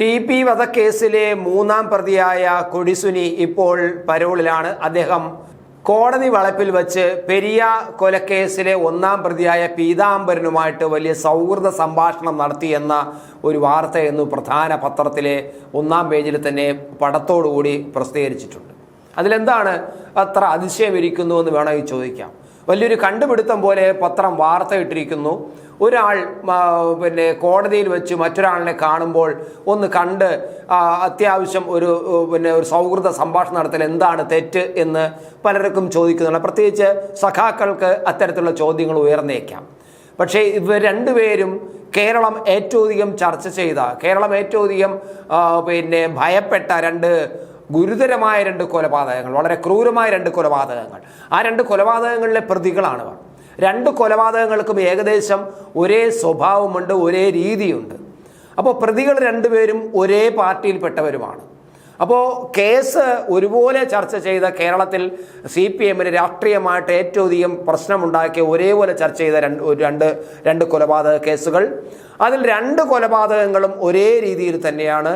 T P വധക്കേസിലെ മൂന്നാം പ്രതിയായ കൊടിസുനി ഇപ്പോൾ പരോളിലാണ്. അദ്ദേഹം കോടതി വളപ്പിൽ വച്ച് പെരിയ കൊലക്കേസിലെ ഒന്നാം പ്രതിയായ പീതാംബരനുമായിട്ട് വലിയ സൗഹൃദ സംഭാഷണം നടത്തിയെന്ന ഒരു വാർത്തയെന്നു പ്രധാന പത്രത്തിലെ ഒന്നാം പേജിൽ തന്നെ പടത്തോടുകൂടി പ്രസിദ്ധീകരിച്ചിട്ടുണ്ട്. അതിലെന്താണ് അത്ര അതിശയം ഇരിക്കുന്നു എന്ന് വേണമെങ്കിൽ ചോദിക്കാം. വലിയൊരു കണ്ടുപിടുത്തം പോലെ പത്രം വാർത്ത ഇട്ടിരിക്കുന്നു. ഒരാൾ പിന്നെ കോടതിയിൽ വെച്ച് മറ്റൊരാളിനെ കാണുമ്പോൾ ഒന്ന് കണ്ട് അത്യാവശ്യം ഒരു പിന്നെ ഒരു സൗഹൃദ സംഭാഷണം നടത്തൽ എന്താണ് തെറ്റ് എന്ന് പലർക്കും ചോദിക്കുന്നുണ്ട്. പ്രത്യേകിച്ച് സഖാക്കൾക്ക് അത്തരത്തിലുള്ള ചോദ്യങ്ങൾ ഉയർന്നേക്കാം. പക്ഷേ ഇവർ രണ്ടുപേരും കേരളം ഏറ്റവും അധികം ചർച്ച ചെയ്ത കേരളം ഏറ്റവും അധികം പിന്നെ ഭയപ്പെട്ട രണ്ട് ഗുരുതരമായ രണ്ട് കൊലപാതകങ്ങൾ വളരെ ക്രൂരമായ രണ്ട് കൊലപാതകങ്ങൾ. ആ രണ്ട് കൊലപാതകങ്ങളിലെ പ്രതികളാണ് ഇവർ. രണ്ട് കൊലപാതകങ്ങൾക്കും ഏകദേശം ഒരേ സ്വഭാവമുണ്ട് ഒരേ രീതിയുണ്ട്. അപ്പോൾ പ്രതികൾ രണ്ടുപേരും ഒരേ പാർട്ടിയിൽപ്പെട്ടവരുമാണ്. അപ്പോൾ കേസ് ഒരുപോലെ ചർച്ച ചെയ്ത കേരളത്തിൽ സി പി എമ്മിന് രാഷ്ട്രീയമായിട്ട് ഏറ്റവും അധികം പ്രശ്നമുണ്ടാക്കിയ ഒരേപോലെ ചർച്ച ചെയ്ത രണ്ട് രണ്ട് രണ്ട് കൊലപാതക കേസുകൾ. അതിൽ രണ്ട് കൊലപാതകങ്ങളും ഒരേ രീതിയിൽ തന്നെയാണ്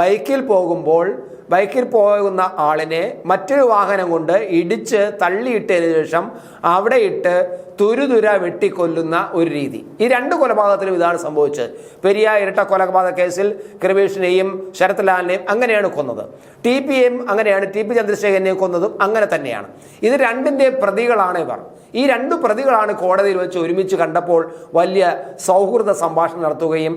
ബൈക്കിൽ പോകുമ്പോൾ ബൈക്കിൽ പോകുന്ന ആളിനെ മറ്റൊരു വാഹനം കൊണ്ട് ഇടിച്ച് തള്ളിയിട്ടതിന് ശേഷം അവിടെ ഇട്ട് തുരുതുര വെട്ടിക്കൊല്ലുന്ന ഒരു രീതി. ഈ രണ്ട് കൊലപാതകത്തിലും ഇതാണ് സംഭവിച്ചത്. പെരിയ ഇരട്ട കൊലപാതക കേസിൽ കൃപേഷിനെയും ശരത്ലാലിനെയും അങ്ങനെയാണ് കൊന്നത്. ടി പി എം അങ്ങനെയാണ് ടി പി ചന്ദ്രശേഖരനെയും കൊന്നതും അങ്ങനെ തന്നെയാണ്. ഇത് രണ്ടിന്റെ പ്രതികളാണ് ഇവർ. ഈ രണ്ട് പ്രതികളാണ് കോടതിയിൽ വെച്ച് ഒരുമിച്ച് കണ്ടപ്പോൾ വലിയ സൗഹൃദ സംഭാഷണം നടത്തുകയും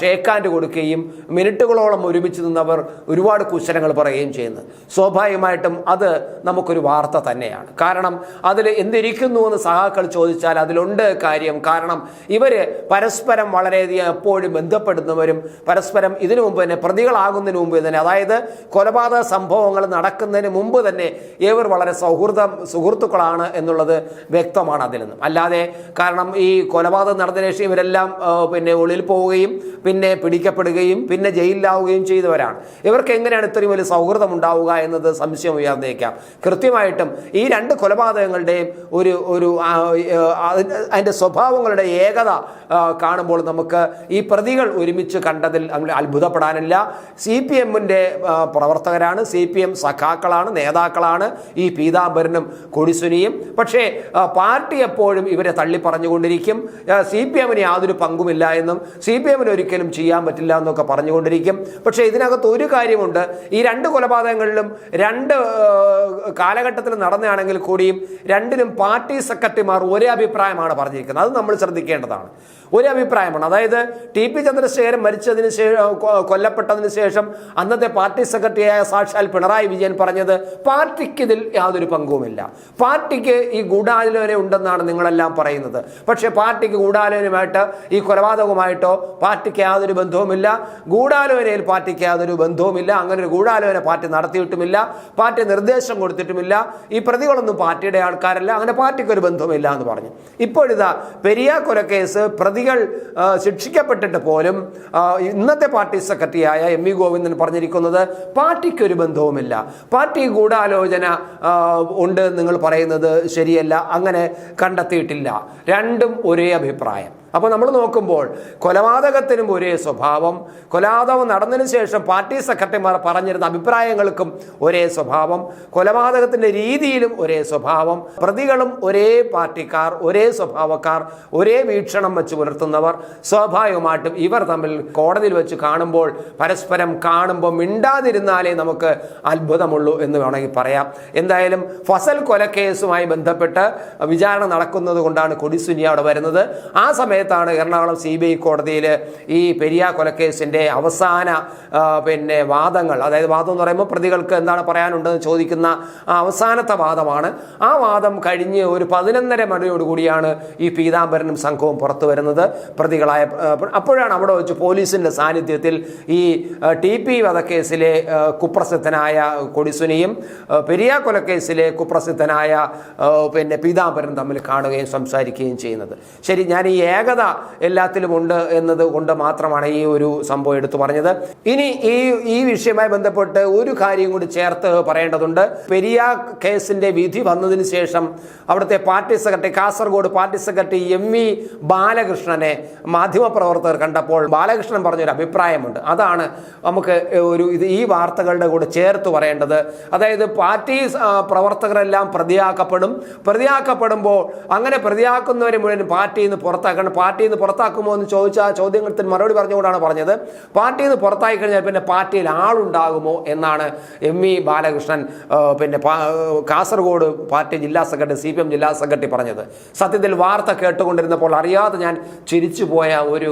ഷേക്കാൻഡ് കൊടുക്കുകയും മിനിറ്റുകളോളം ഒരുമിച്ച് നിന്നവർ ഒരുപാട് കുശലങ്ങൾ പറയുകയും ചെയ്യുന്നത്. സ്വാഭാവികമായിട്ടും അത് നമുക്കൊരു വാർത്ത തന്നെയാണ്. കാരണം അതിൽ എന്തിരിക്കുന്നു എന്ന് സഹാക്കൾ ചോദിച്ചാൽ അതിലുണ്ട് കാര്യം. കാരണം ഇവർ പരസ്പരം വളരെയധികം എപ്പോഴും ബന്ധപ്പെടുന്നവരും പരസ്പരം ഇതിനു മുമ്പ് തന്നെ പ്രതികളാകുന്നതിന് മുമ്പ് തന്നെ അതായത് കൊലപാതക സംഭവങ്ങൾ നടക്കുന്നതിന് മുമ്പ് തന്നെ ഇവർ വളരെ സൗഹൃദം സുഹൃത്തുക്കളാണ് എന്നുള്ളത് വ്യക്തമാണ് അതിൽ നിന്നും. അല്ലാതെ കാരണം ഈ കൊലപാതകം നടന്നതിന് ശേഷം ഇവരെല്ലാം പിന്നെ ഉള്ളിൽ പോവുകയും പിന്നെ പിടിക്കപ്പെടുകയും പിന്നെ ജയിലിലാവുകയും ചെയ്തവരാണ്. ഇവർക്ക് എങ്ങനെയാണ് ഇത്രയും വലിയ സൗഹൃദം ഉണ്ടാവുക എന്നത് സംശയം ഉയർന്നേക്കാം. കൃത്യമായിട്ടും ഈ രണ്ട് കൊലപാതകങ്ങളുടെയും ഒരു ഒരു അതിന്റെ സ്വഭാവങ്ങളുടെ ഏകത കാണുമ്പോൾ നമുക്ക് ഈ പ്രതികൾ ഒരുമിച്ച് കണ്ടതിൽ അത്ഭുതപ്പെടാനില്ല. സി പി എമ്മിന്റെ പ്രവർത്തകരാണ് സി പി എം സഖാക്കളാണ് നേതാക്കളാണ് ഈ പീതാംബരനും കൊടിസുനിയും. പക്ഷേ പാർട്ടി എപ്പോഴും ഇവരെ തള്ളി പറഞ്ഞുകൊണ്ടിരിക്കും സി പി എമ്മിന് യാതൊരു പങ്കുമില്ല എന്നും സി പി എമ്മിന് ഒരിക്കലും ചെയ്യാൻ പറ്റില്ല എന്നൊക്കെ പറഞ്ഞുകൊണ്ടിരിക്കും. പക്ഷേ ഇതിനകത്ത് ഒരു കാര്യമുണ്ട്. ഈ രണ്ട് കൊലപാതകങ്ങളിലും രണ്ട് കാലഘട്ടത്തിൽ നടന്നതാണെങ്കിൽ കൂടിയും രണ്ടിനും പാർട്ടി സെക്രട്ടറിമാർ ഒരേ അഭിപ്രായമാണ് പറഞ്ഞിരിക്കുന്നത്. അത് നമ്മൾ ശ്രദ്ധിക്കേണ്ടതാണ്. ഒരു അഭിപ്രായമാണ്. അതായത് ടി പി ചന്ദ്രശേഖരൻ മരിച്ചതിന് ശേഷം കൊല്ലപ്പെട്ടതിന് ശേഷം അന്നത്തെ പാർട്ടി സെക്രട്ടറിയായ സാക്ഷാൽ പിണറായി വിജയൻ പറഞ്ഞത് പാർട്ടിക്ക് ഇതിൽ യാതൊരു പങ്കുമില്ല. പാർട്ടിക്ക് ഈ ഗൂഢാലോചന ഉണ്ടെന്നാണ് നിങ്ങളെല്ലാം പറയുന്നത്. പക്ഷേ പാർട്ടിക്ക് ഗൂഢാലോചനയുമായിട്ട് ഈ കൊലപാതകവുമായിട്ടോ പാർട്ടിക്ക് യാതൊരു ബന്ധവുമില്ല. ഗൂഢാലോചനയിൽ പാർട്ടിക്ക് യാതൊരു ബന്ധവുമില്ല. അങ്ങനെ ഒരു ഗൂഢാലോചന പാർട്ടി നടത്തിയിട്ടുമില്ല. പാർട്ടി നിർദ്ദേശം കൊടുത്തിട്ടുമില്ല. ഈ പ്രതികളൊന്നും പാർട്ടിയുടെ ആൾക്കാരല്ല. അങ്ങനെ പാർട്ടിക്ക് ഒരു ബന്ധവുമില്ല എന്ന് പറഞ്ഞു. ഇപ്പോഴിതാ പെരിയ കൊലക്കേസ് പ്രതികൾ ശിക്ഷിക്കപ്പെട്ടിട്ട് പോലും ഇന്നത്തെ പാർട്ടി സെക്രട്ടറിയായ എം വി ഗോവിന്ദൻ പറഞ്ഞിരിക്കുന്നത് പാർട്ടിക്കൊരു ബന്ധവുമില്ല. പാർട്ടി ഗൂഢാലോചന ഉണ്ട് നിങ്ങൾ പറയുന്നത് ശരിയല്ല അങ്ങനെ കണ്ടെത്തിയിട്ടില്ല. രണ്ടും ഒരേ അഭിപ്രായം. അപ്പോൾ നമ്മൾ നോക്കുമ്പോൾ കൊലപാതകത്തിനും ഒരേ സ്വഭാവം. കൊലപാതകം നടന്നതിന് ശേഷം പാർട്ടി സെക്രട്ടറിമാർ പറഞ്ഞിരുന്ന അഭിപ്രായങ്ങൾക്കും ഒരേ സ്വഭാവം. കൊലപാതകത്തിന്റെ രീതിയിലും ഒരേ സ്വഭാവം. പ്രതികളും ഒരേ പാർട്ടിക്കാർ ഒരേ സ്വഭാവക്കാർ ഒരേ വീക്ഷണം വെച്ച് പുലർത്തുന്നവർ. സ്വാഭാവികമായിട്ടും ഇവർ തമ്മിൽ കോടതിയിൽ വെച്ച് കാണുമ്പോൾ പരസ്പരം കാണുമ്പോൾ മിണ്ടാതിരുന്നാലേ നമുക്ക് അത്ഭുതമുള്ളൂ എന്ന് വേണമെങ്കിൽ പറയാം. എന്തായാലും ഫസൽ കൊലക്കേസുമായി ബന്ധപ്പെട്ട് വിചാരണ നടക്കുന്നത് കൊണ്ടാണ് കൊടിസുനി അവിടെ വരുന്നത്. ആ സമയത്താണ് എറണാകുളം സി ബി ഐ കോടതിയിൽ ഈ പെരിയ കൊലക്കേസിന്റെ അവസാന പിന്നെ വാദങ്ങൾ അതായത് വാദം എന്ന് പറയുമ്പോൾ പ്രതികൾക്ക് എന്താണ് പറയാനുണ്ടെന്ന് ചോദിക്കുന്ന അവസാനത്തെ വാദമാണ്. ആ വാദം കഴിഞ്ഞ് ഒരു പതിനൊന്നര മണിയോടുകൂടിയാണ് ഈ പീതാംബരനും സംഘവും പുറത്തു വരുന്നത്. പ്രതികളായ അപ്പോഴാണ് അവിടെ വെച്ച് പോലീസിന്റെ സാന്നിധ്യത്തിൽ ഈ ടി പി വധക്കേസിലെ കുപ്രസിദ്ധനായ കൊടിസുനിയും പെരിയ കൊലക്കേസിലെ കുപ്രസിദ്ധനായ പിന്നെ പീതാംബരൻ തമ്മിൽ കാണുകയും സംസാരിക്കുകയും ചെയ്യുന്നത്. ശരി ഞാൻ ഈ ഏകത യോഗ്യത എല്ലാത്തിലും ഉണ്ട് എന്നത് കൊണ്ട് മാത്രമാണ് ഈ ഒരു സംഭവം എടുത്തു പറഞ്ഞത്. ഇനി ഈ ഈ വിഷയവുമായി ബന്ധപ്പെട്ട് ഒരു കാര്യം കൂടി ചേർത്ത് പറയേണ്ടതുണ്ട്. പെരിയ കേസിന്റെ വിധി വന്നതിന് ശേഷം അവിടുത്തെ party secretary Kasaragod party secretary M V ബാലകൃഷ്ണനെ മാധ്യമപ്രവർത്തകർ കണ്ടപ്പോൾ ബാലകൃഷ്ണൻ പറഞ്ഞൊരു അഭിപ്രായമുണ്ട്. അതാണ് നമുക്ക് ഒരു ഇത് ഈ വാർത്തകളുടെ കൂടെ ചേർത്ത് പറയേണ്ടത്. അതായത് പാർട്ടി പ്രവർത്തകരെല്ലാം പ്രതിയാക്കപ്പെടും. പ്രതിയാക്കപ്പെടുമ്പോൾ അങ്ങനെ പ്രതിയാക്കുന്നവരെ മുഴുവൻ പാർട്ടിയിൽ നിന്ന് പുറത്താക്കണം. പാർട്ടിയിൽ നിന്ന് പുറത്താക്കുമോ എന്ന് ചോദിച്ച ആ ചോദ്യത്തിന് മറുപടി പറഞ്ഞുകൊണ്ടാണ് പറഞ്ഞത്. പാർട്ടിയിൽ നിന്ന് പുറത്തായി കഴിഞ്ഞാൽ പിന്നെ പാർട്ടിയിൽ ആളുണ്ടാകുമോ എന്നാണ് എം ഇ ബാലകൃഷ്ണൻ പിന്നെ കാസർഗോഡ് പാർട്ടി ജില്ലാ സെക്രട്ടറി സി ജില്ലാ സെക്രട്ടറി പറഞ്ഞത്. സത്യത്തിൽ വാർത്ത കേട്ടുകൊണ്ടിരുന്നപ്പോൾ അറിയാതെ ഞാൻ ചിരിച്ചുപോയ ഒരു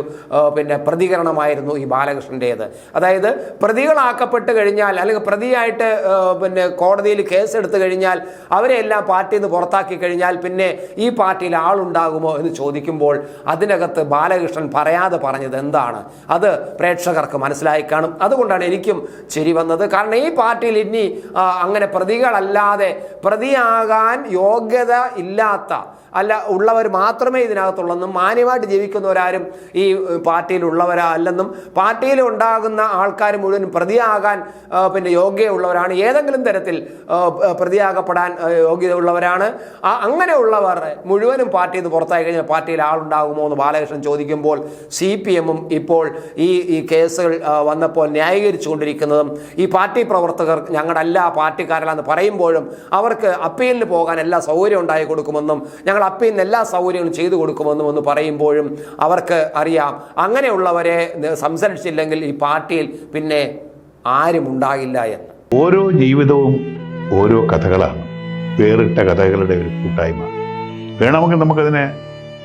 പിന്നെ പ്രതികരണമായിരുന്നു ഈ ബാലകൃഷ്ണന്റേത്. അതായത് പ്രതികളാക്കപ്പെട്ട് കഴിഞ്ഞാൽ അല്ലെങ്കിൽ പ്രതിയായിട്ട് പിന്നെ കോടതിയിൽ കേസ് എടുത്തു കഴിഞ്ഞാൽ അവരെ എല്ലാം പാർട്ടിയിൽ നിന്ന് പുറത്താക്കി കഴിഞ്ഞാൽ പിന്നെ ഈ പാർട്ടിയിൽ ആളുണ്ടാകുമോ എന്ന് ചോദിക്കുമ്പോൾ അതിനകത്ത് ബാലകൃഷ്ണൻ പറയാതെ പറഞ്ഞത് എന്താണ്? അത് പ്രേക്ഷകർക്ക് മനസ്സിലായി കാണും. അതുകൊണ്ടാണ് എനിക്കും ചിരി വന്നത്. കാരണം ഈ പാർട്ടിയിൽ ഇനി അങ്ങനെ പ്രതികളല്ലാതെ പ്രതിയാകാൻ യോഗ്യത ഇല്ലാത്ത അല്ല ഉള്ളവർ മാത്രമേ ഇതിനകത്തുള്ളെന്നും മാന്യമായിട്ട് ജീവിക്കുന്നവരാരും ഈ ഏഹ്, പാർട്ടിയിലുള്ളവരല്ലെന്നും പാർട്ടിയിൽ ഉണ്ടാകുന്ന ആൾക്കാർ മുഴുവൻ പ്രതിയാകാൻ പിന്നെ യോഗ്യതയുള്ളവരാണ്. ഏതെങ്കിലും തരത്തിൽ പ്രതിയാകപ്പെടാൻ യോഗ്യത യോഗ്യതയുള്ളവരാണ്. അങ്ങനെയുള്ളവർ മുഴുവനും പാർട്ടിയിൽ നിന്ന് പുറത്തായി കഴിഞ്ഞാൽ പാർട്ടിയിൽ ആളുണ്ടാകുമോ? എന്ന് ബാലകൃഷ്ണൻ ചോദിക്കുമ്പോൾ സി പി എമ്മും ഇപ്പോൾ ഈ ഈ കേസുകൾ വന്നപ്പോൾ ന്യായീകരിച്ചുകൊണ്ടിരിക്കുന്നതും ഈ പാർട്ടി പ്രവർത്തകർ ഞങ്ങളുടെ എല്ലാ പാർട്ടിക്കാരല്ലാന്ന് പറയുമ്പോഴും അവർക്ക് അപ്പീലിന് പോകാൻ എല്ലാ സൗകര്യം ഉണ്ടായി കൊടുക്കുമെന്നും ഞങ്ങൾ അപ്പീലിന് എല്ലാ സൗകര്യങ്ങളും ചെയ്തു കൊടുക്കുമെന്നും എന്ന് പറയുമ്പോഴും അവർക്ക് അറിയാം. അങ്ങനെയുള്ളവരെ സംസാരിച്ചില്ലെങ്കിൽ ഈ പാർട്ടിയിൽ പിന്നെ ആരും ഉണ്ടാകില്ല എന്ന്. ഓരോ ജീവിതവും ഓരോ കഥകളാണ്. വേറിട്ട കഥകളുടെ ഒരു കൂട്ടായ്മ. വേണമെങ്കിൽ നമുക്കതിനെ